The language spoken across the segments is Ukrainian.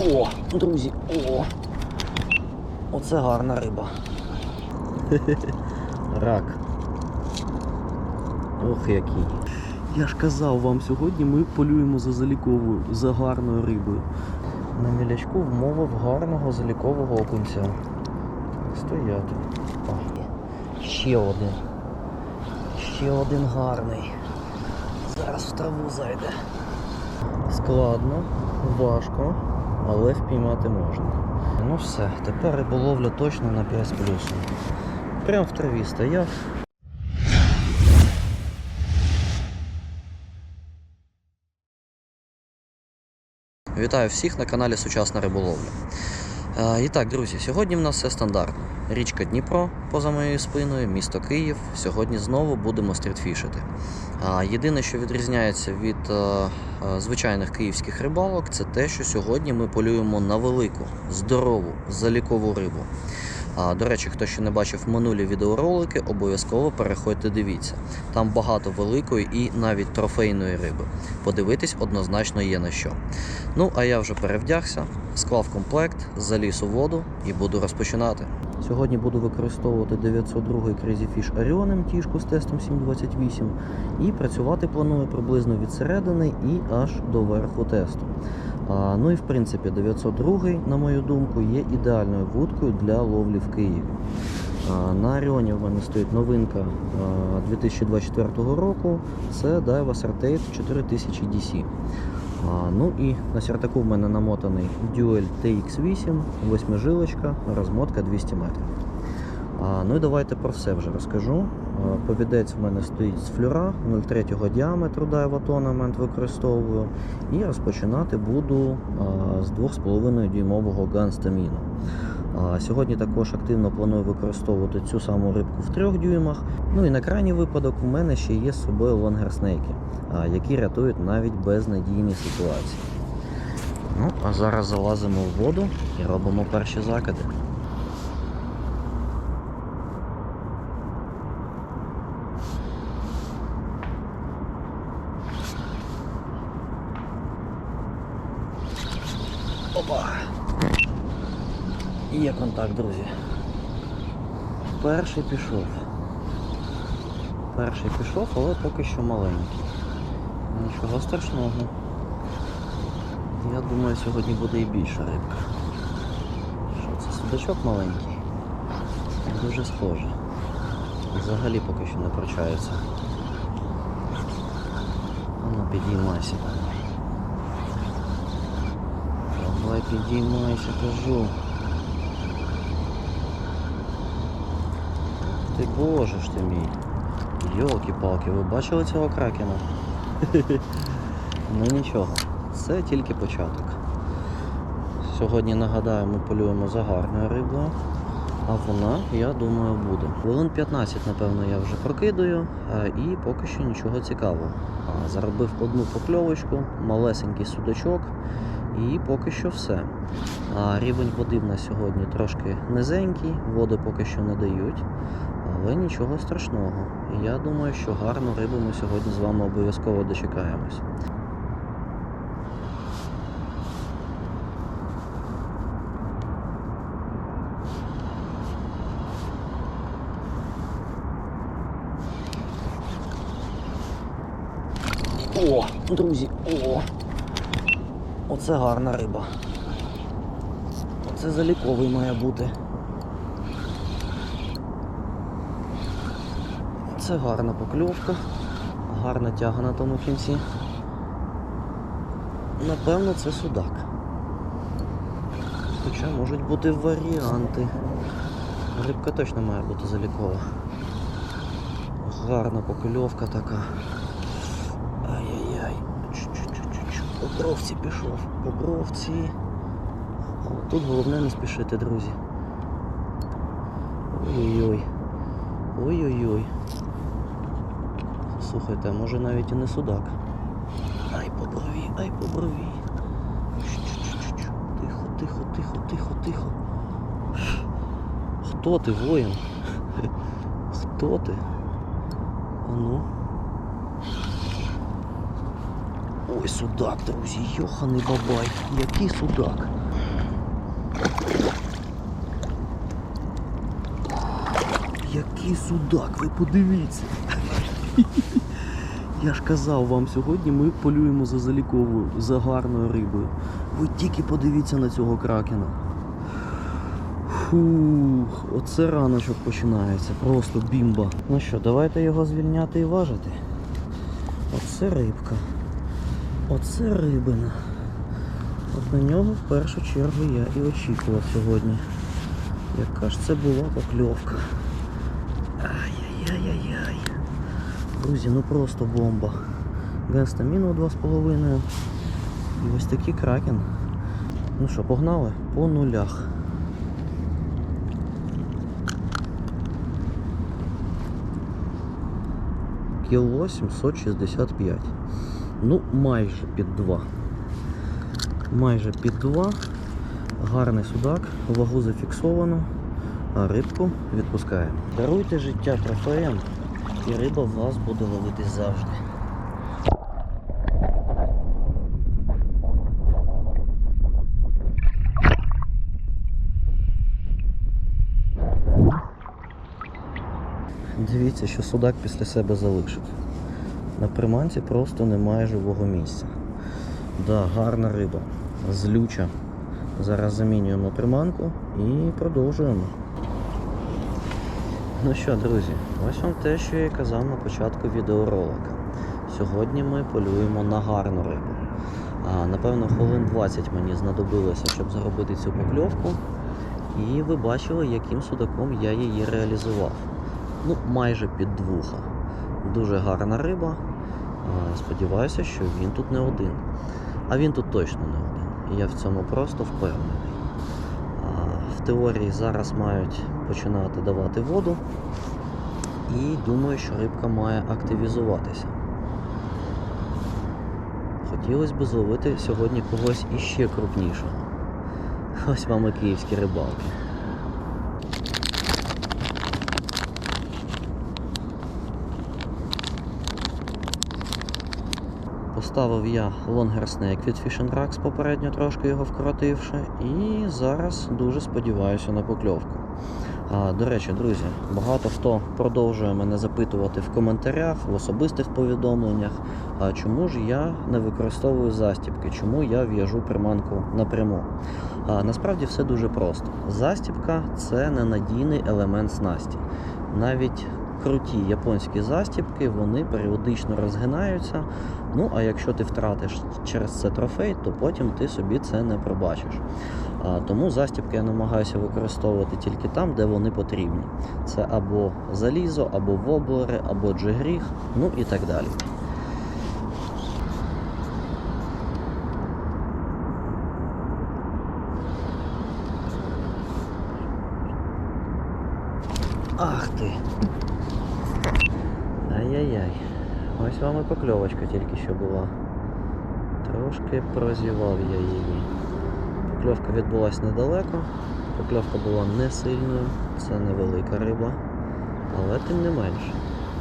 О, друзі, о! Оце гарна риба. Рак. Ох який. Я ж казав вам, сьогодні ми полюємо за заліковою, за гарною рибою. На мілячку вмовив гарного залікового окунця. Стояти. О, ще один. Ще один гарний. Зараз в траву зайде. Складно, важко, але впіймати можна. Ну все, тепер риболовля точно на 5 з плюсом. Прям в траві стояв. Вітаю всіх на каналі Сучасна риболовля. Е, І так, друзі, сьогодні в нас все стандартно. Річка Дніпро поза моєю спиною, місто Київ. Сьогодні знову будемо стрітфішити. Єдине, що відрізняється від е, е, звичайних київських рибалок, це те, що сьогодні ми полюємо на велику, здорову, залікову рибу. А, До речі, хто ще не бачив минулі відеоролики, обов'язково переходьте, дивіться. Там багато великої і навіть трофейної риби. Подивитись однозначно є на що. Ну, а я вже перевдягся, склав комплект, заліз у воду і буду розпочинати. Сьогодні буду використовувати 902 Crazy Fish Orion МТшку з тестом 728 і працювати планую приблизно від середини і аж до верху тесту. Ну і в принципі 902, на мою думку, є ідеальною вудкою для ловлі в Києві. На Оріоні в мене стоїть новинка 2024 року. Це Daiwa Sartate 4000 DC. Ну і на сертаку в мене намотаний Duel TX8, восьмижилочка, розмотка 200 метрів. Ну і давайте про все вже розкажу. Повідець в мене стоїть з флюра 0,3 діаметру Tournament використовую. І розпочинати буду з 2,5 дюймового Ганстаміну. Сьогодні також активно планую використовувати цю саму рибку в 3 дюймах. Ну і на крайній випадок у мене ще є з собою лонгерснейки, які рятують навіть безнадійні ситуації. Ну, а зараз залазимо в воду і робимо перші закиди. Контакт, друзі. Перший пішов. Перший пішов, але поки що маленький. Нічого страшного. Я думаю, сьогодні буде і більша рибка. Що це судачок маленький? Дуже схоже. Взагалі поки що не прочається. Ну, підіймайся. Давай підіймайся, кажу. Ти боже ж ти мій. Йолки-палки, ви бачили цього кракена? ну нічого, це тільки початок. Сьогодні нагадаю, ми полюємо за гарною рибою, а вона, я думаю, буде. Хвилин 15, напевно, я вже прокидаю, і поки що нічого цікавого. Заробив одну покльовочку, малесенький судачок, і поки що все. А рівень води в нас сьогодні трошки низенький, води поки що не дають. Але нічого страшного. І Я думаю, що гарну рибу ми сьогодні з вами обов'язково дочекаємось. О, друзі! Оце гарна риба. Оце заліковий має бути. Це гарна покльовка, гарна тяга на тому кінці. Напевно, це судак. Хоча можуть бути варіанти. Рибка точно має бути залікова. Гарна покльовка така. Бровці пішов. По бровці. Тут головне не спішити, друзі. Ой-ой-ой. Ой-ой-ой. Слухайте, може навіть і не судак. Ай по брові, ай по брові. Тихо, тихо, тихо, тихо, тихо. Хто ти, воїн? Хто ти? А ну. Ой, судак, друзі, йоханий бабай, який судак. Який судак, ви подивіться. Я ж казав вам сьогодні, ми полюємо за заліковою, за гарною рибою. Ви тільки подивіться на цього кракена. Фух, оце раночок починається, просто бімба. Ну що, давайте його звільняти і важити. Оце рибка. Оце рибина. От на нього в першу чергу я і очікував сьогодні. Яка ж це була покльовка. Ай-яй-яй-яй-яй. Друзі, ну просто бомба. Генста мінус 2,5. І ось такий кракен. Ну що, погнали? По нулях. Кіло 765. Ну, майже під 2. Майже під 2. Гарний судак, вагу зафіксовано, а рибку відпускаємо. Даруйте життя трофеям, і риба вас буде ловитись завжди. Дивіться, що судак після себе залишив. На приманці просто немає живого місця. Да, гарна риба, злюча. Зараз замінюємо приманку і продовжуємо. Ну що, друзі, ось вам те, що я і казав на початку відеоролика. Сьогодні ми полюємо на гарну рибу. А, напевно, хвилин 20 мені знадобилося, щоб зробити цю покльовку. І ви бачили, яким судаком я її реалізував. Ну, майже під двуха. Дуже гарна риба. Сподіваюся, що він тут не один. А він тут точно не один. І я в цьому просто впевнений. В теорії зараз мають починати давати воду. І думаю, що рибка має активізуватися. Хотілося б зловити сьогодні когось іще крупнішого. Ось вам і київські рибалки. Поставив я лонгер снейк від Fish Racks, попередньо трошки його вкоротивши, і зараз дуже сподіваюся на покльовку. А, до речі, друзі, багато хто продовжує мене запитувати в коментарях, в особистих повідомленнях, а чому ж я не використовую застібки, чому я в'яжу приманку напряму. А, насправді все дуже просто. Застібка це ненадійний елемент снасті. Навіть круті японські застібки, вони періодично розгинаються. Ну, а якщо ти втратиш через це трофей, то потім ти собі це не пробачиш. А, тому застібки я намагаюся використовувати тільки там, де вони потрібні. Це або залізо, або воблери, або джигріх, ну і так далі. Ах ти! Ай-яй-яй. Ось вам і покльовочка тільки що була. Трошки прозівав я її. Покльовка відбулася недалеко. Покльовка була не сильною, це невелика риба. Але тим не менш.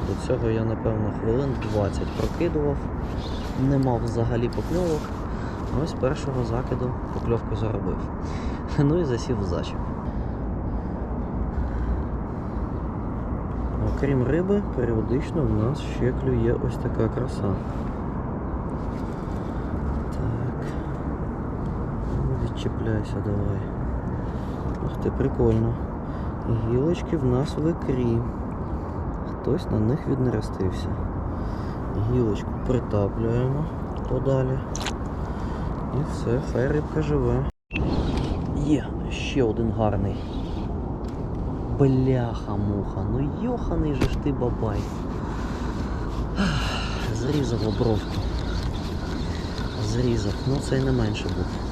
До цього я, напевно, хвилин 20 прокидував, не мав взагалі покльовок. Ось першого закиду покльовку заробив. Ну і засів в зачіп. Окрім риби, періодично в нас ще клює ось така краса. Так. Відчіпляйся давай. Ах ти, прикольно. Гілочки в нас в ікрі. Хтось на них віднерестився. Гілочку притаплюємо подалі. І все, хай рибка живе. Є, ще один гарний. Бляха-муха, ну йоханий же ж ти бабай. Зрізав обровку. Зрізав, ну це й не менше буде.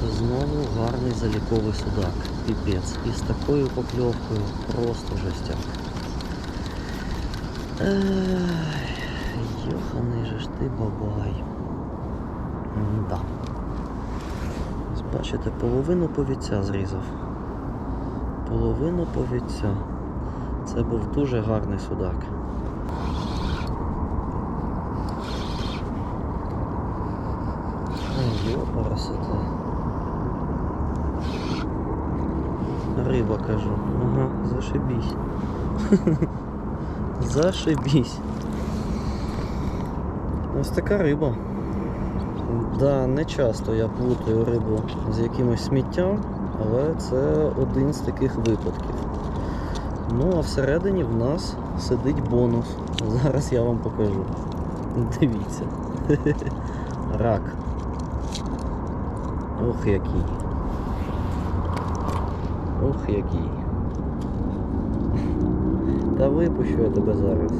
Це знову гарний заліковий судак. Піпець. І з такою покльовкою просто жестяк. Йоханий же ж ти бабай. Да. Ось Бачите, половину повіця зрізав половину повіця. Це був дуже гарний судак. Ой, Йопарасоте. Риба кажу. Ага, зашибісь. Зашибісь. Ось така риба. Да, не часто я плутаю рибу з якимось сміттям, але це один з таких випадків. Ну, а всередині в нас сидить бонус. Зараз я вам покажу. Дивіться. Рак. Ох який. Ох який. Та випущу я тебе зараз.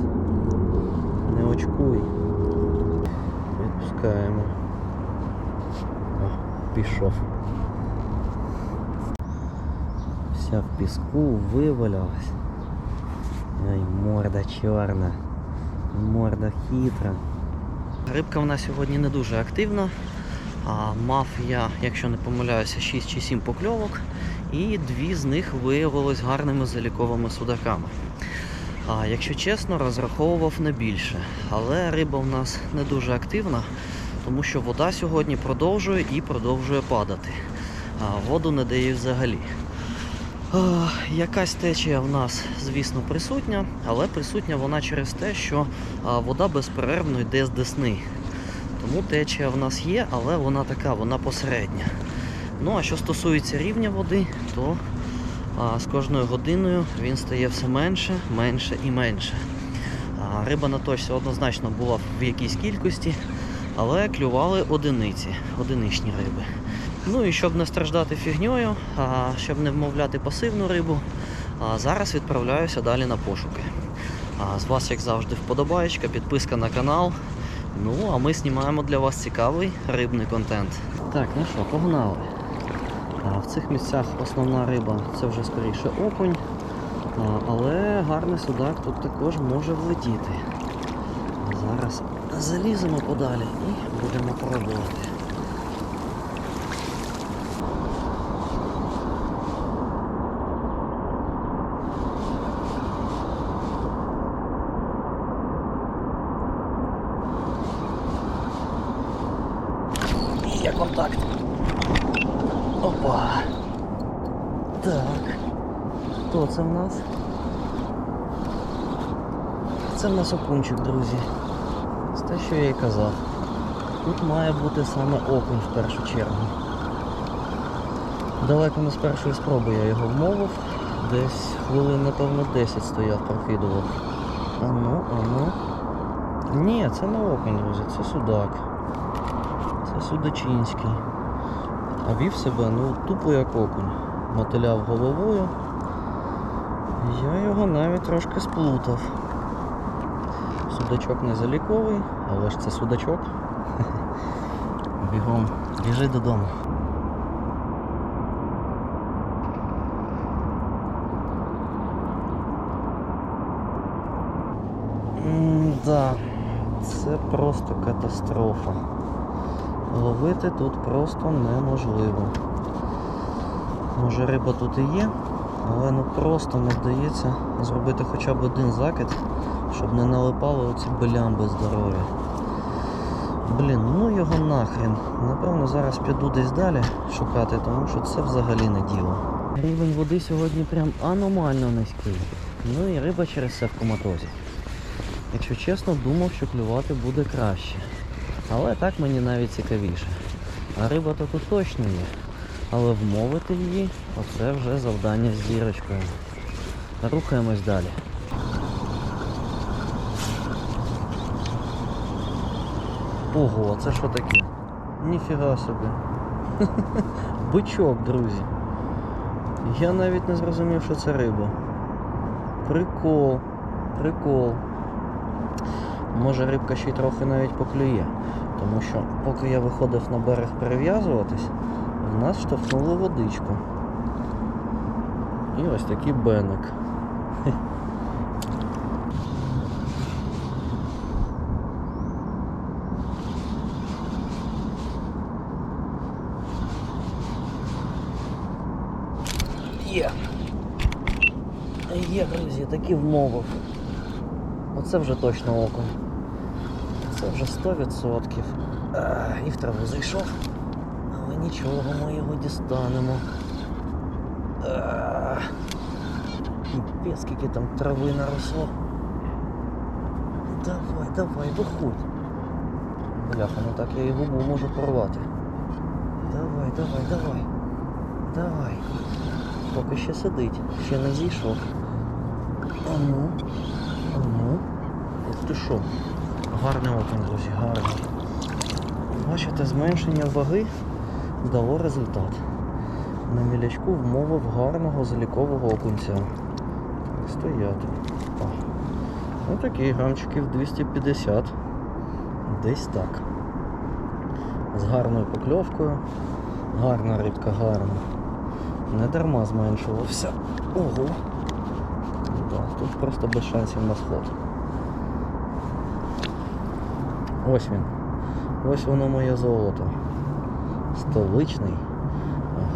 Не очкуй. Відпускаємо. О, пішов. Вся в піску вивалялась. Ай, морда чорна. Морда хитра. Рибка в нас сьогодні не дуже активна. А, мав я, якщо не помиляюся, 6 чи 7 покльовок, і дві з них виявились гарними заліковими судаками. А, якщо чесно, розраховував не більше. Але риба в нас не дуже активна, тому що вода сьогодні продовжує і продовжує падати. А, воду не дає взагалі. А, якась течія в нас, звісно, присутня, але присутня вона через те, що вода безперервно йде з десни. Тому течія в нас є, але вона така, вона посередня. Ну а що стосується рівня води, то а, з кожною годиною він стає все менше, менше і менше. А, риба на точці однозначно була в якійсь кількості, але клювали одиниці, одиничні риби. Ну і щоб не страждати фігньою, а, щоб не вмовляти пасивну рибу, а, зараз відправляюся далі на пошуки. А, з вас, як завжди, вподобаєчка, підписка на канал. Ну, а ми знімаємо для вас цікавий рибний контент. Так, ну що, погнали. В цих місцях основна риба це вже скоріше окунь, але гарний судак тут також може влетіти. Зараз заліземо подалі і будемо пробувати. Є контакт. Опа. Так. Хто це в нас? Це в нас друзі. Це те, що я і казав. Тут має бути саме окунь в першу чергу. Далеко не з першої спроби я його вмовив. Десь хвилин, напевно, 10 стояв, прокидував. Ану, ану. Ні, це не окунь, друзі, це судак. Це судачинський. А вів себе, ну, тупо як окунь. Мотиляв головою. Я його навіть трошки сплутав. Судачок не заліковий, але ж це судачок. Бігом, біжи додому. Да, це просто катастрофа. Ловити тут просто неможливо. Може риба тут і є, але ну просто не вдається зробити хоча б один закид, щоб не налипали оці белямби здорові. Блін, ну його нахрен. Напевно зараз піду десь далі шукати, тому що це взагалі не діло. Рівень води сьогодні прям аномально низький. Ну і риба через це в коматозі. Якщо чесно, думав, що клювати буде краще. Але так мені навіть цікавіше. А риба то тут точно є. Але вмовити її оце вже завдання з зірочкою. Рухаємось далі. Ого, це що таке? Ніфіга собі. Бичок, друзі. Я навіть не зрозумів, що це риба. Прикол, прикол. Може рибка ще й трохи навіть поклює. Тому що поки я виходив на берег перев'язуватись, в нас штовхнули водичку. І ось такий беник. Хе. Є. Є, друзі, такі вмовив. Оце вже точно окунь. Це вже 100%. І в траву зайшов. Але нічого, ми його дістанемо. Піпець, скільки там трави наросло. Давай, давай, виходь. Бляха, ну так я і губу можу порвати. Давай, давай, давай. Давай. Поки ще сидить, ще не зійшов. А ну. А ти що? Гарний окунь, друзі, гарний. Бачите, зменшення ваги дало результат. На мілячку вмовив гарного залікового окунця. Стояти. О. Ну такий грамчиків 250. Десь так. З гарною покльовкою. Гарна рибка, гарна. Не дарма зменшувався. Ого. Тут просто без шансів на сход. Ось він. Ось воно моє золото. Столичний,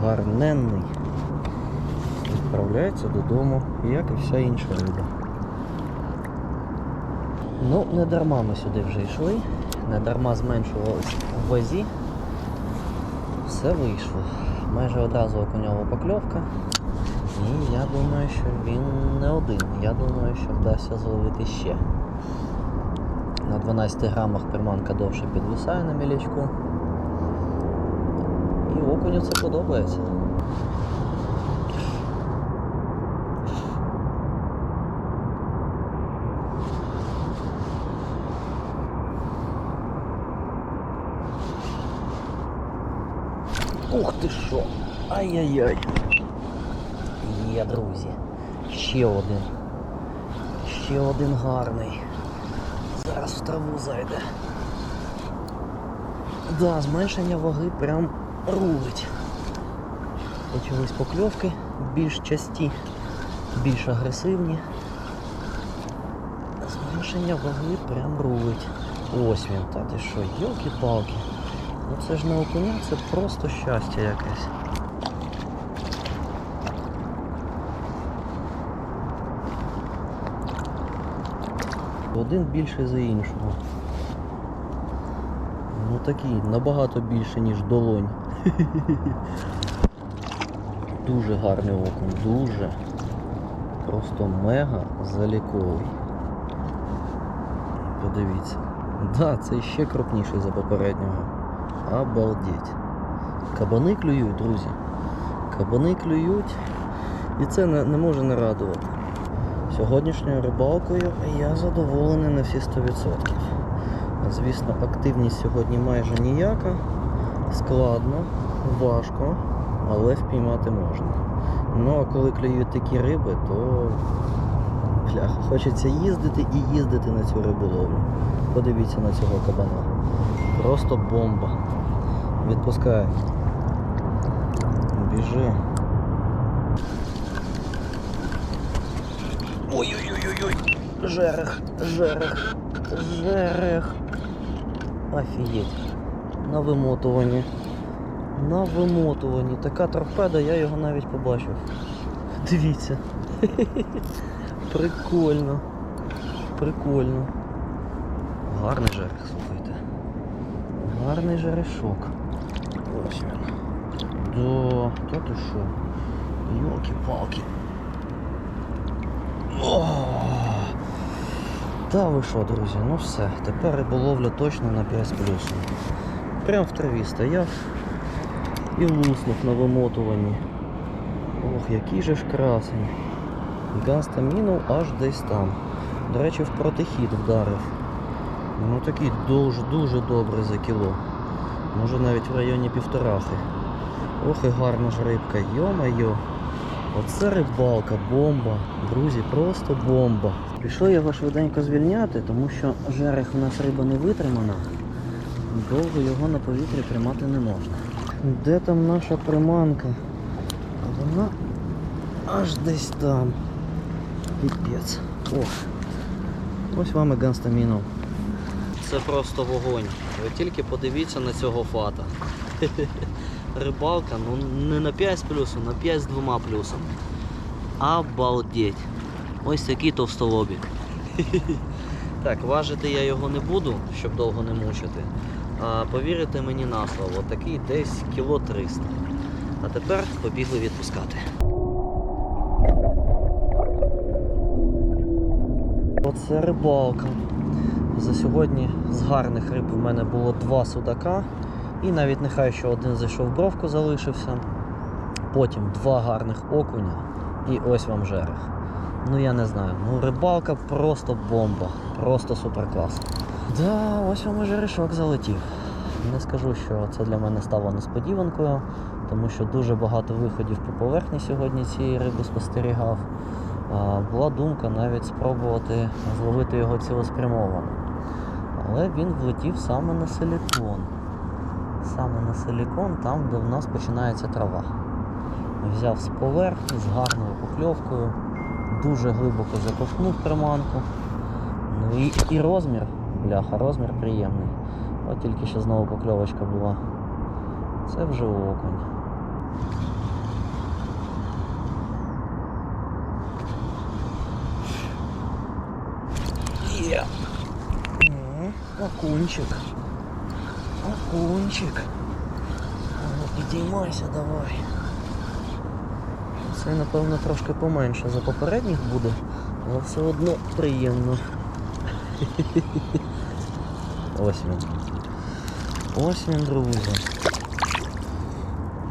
гарненний. Відправляється додому, як і вся інша риба. Ну, не дарма ми сюди вже йшли, не дарма зменшувалися в вазі. Все вийшло. Майже одразу окуньова покльовка. І я думаю, що він не один. Я думаю, що вдасться зловити ще. На 12 грамах приманка довше підвисає на мілячку. І окуню це подобається. Ух ти що! Ай-яй-яй! Є, друзі. Ще один. Ще один гарний. Зараз в траву зайде. Да, зменшення ваги прям рулить. Почались покльовки більш часті, більш агресивні. Зменшення ваги прям рулить. Ось він, та ти що, йолки-палки. Ну це ж не окуня, це просто щастя якесь. Один більший за іншого. Ну такий, набагато більше, ніж долонь. Дуже гарний окунь, дуже. Просто мега заліковий. Подивіться. Да, це ще крупніший за попереднього. Обалдеть. Кабани клюють, друзі. Кабани клюють. І це не, не може не радувати. Сьогоднішньою рибалкою я задоволений на всі 100%. Звісно, активність сьогодні майже ніяка. Складно, важко, але впіймати можна. Ну а коли клюють такі риби, то бляха, хочеться їздити і їздити на цю риболовлю. Подивіться на цього кабана. Просто бомба. Відпускай. Біжи. Ой-ой-ой-ой. Жерех, жерех, жерех. Офігеть. На вимотуванні. На вимотуванні. Така торпеда, я його навіть побачив. Дивіться. Прикольно. Прикольно. Гарний жерех, слухайте. Гарний жерешок. Ось він. Да, та ти що? Йолки-палки. Та ви що, друзі, ну все, тепер риболовля точно на 5 з. Прям в траві стояв і луснув на вимотуванні. Ох, який же ж красень. Ганста мінув аж десь там. До речі, в протихід вдарив. Ну такий дуже-дуже добрий за кіло. Може навіть в районі півторахи. Ох і гарна ж рибка, йо-майо. Оце рибалка, бомба. Друзі, просто бомба. Пішли його швиденько звільняти, тому що жерех у нас риба не витримана. Довго його на повітрі тримати не можна. Де там наша приманка? Вона аж десь там. Піпець. Ох. Ось вам і ганстамінов. Це просто вогонь. Ви тільки подивіться на цього фата. рибалка, ну не на 5 плюсом, на 5 з двома плюсом. Обалдеть. Ось такий товстолобік. Так, важити я його не буду, щоб довго не мучити. А повірите мені на слово, такий десь кіло 300. А тепер побігли відпускати. Оце рибалка. За сьогодні з гарних риб у мене було два судака. І навіть нехай що один зайшов бровку, залишився. Потім два гарних окуня. І ось вам жерех. Ну я не знаю. Ну рибалка просто бомба. Просто супер клас. Да, ось вам і жерешок залетів. Не скажу, що це для мене стало несподіванкою, тому що дуже багато виходів по поверхні сьогодні цієї риби спостерігав. А, Була думка навіть спробувати зловити його цілеспрямовано. Але він влетів саме на силікон. Саме на силікон, там, де в нас починається трава. Взяв з поверхні з гарною покльовкою, дуже глибоко заковтнув приманку. Ну і, і розмір, бляха, розмір приємний. От тільки що знову покльовочка була. Це вже окунь. Є. М, Окунчик. Окунчик. Ну підіймайся давай. Це напевно трошки поменше за попередніх буде, але все одно приємно. Ось він. Ось він, друзі.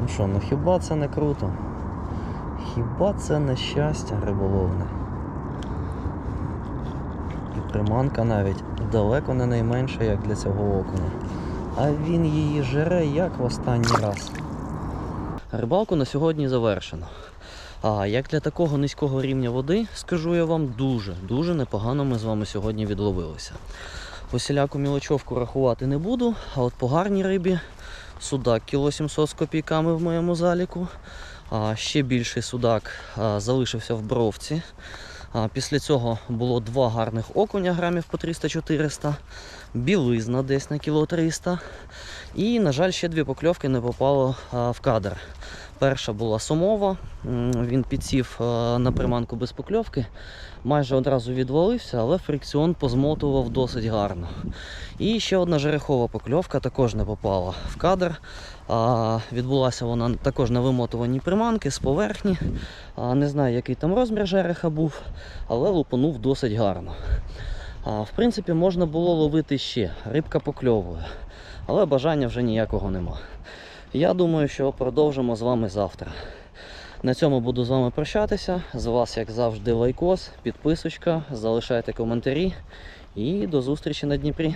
Ну що, ну хіба це не круто? Хіба це не щастя риболовне? І приманка навіть далеко не найменша, як для цього окуня. А він її жере як в останній раз. Рибалку на сьогодні завершено. А як для такого низького рівня води, скажу я вам, дуже, дуже непогано ми з вами сьогодні відловилися. Усіляку мілочовку рахувати не буду, а от по гарній рибі судак кіло 700 з копійками в моєму заліку. А ще більший судак а, залишився в бровці. А, після цього було два гарних окуня грамів по 300-400, білизна десь на кіло 300. І, на жаль, ще дві покльовки не попало в кадр. Перша була сомова, він підсів на приманку без покльовки, майже одразу відвалився, але фрикціон позмотував досить гарно. І ще одна жерехова покльовка також не попала в кадр. Відбулася вона також на вимотуванні приманки з поверхні. Не знаю, який там розмір жереха був, але лупанув досить гарно. В принципі, можна було ловити ще, рибка покльовує, але бажання вже ніякого нема. Я думаю, що продовжимо з вами завтра. На цьому буду з вами прощатися. З вас, як завжди, лайкос, підписочка, залишайте коментарі і до зустрічі на Дніпрі.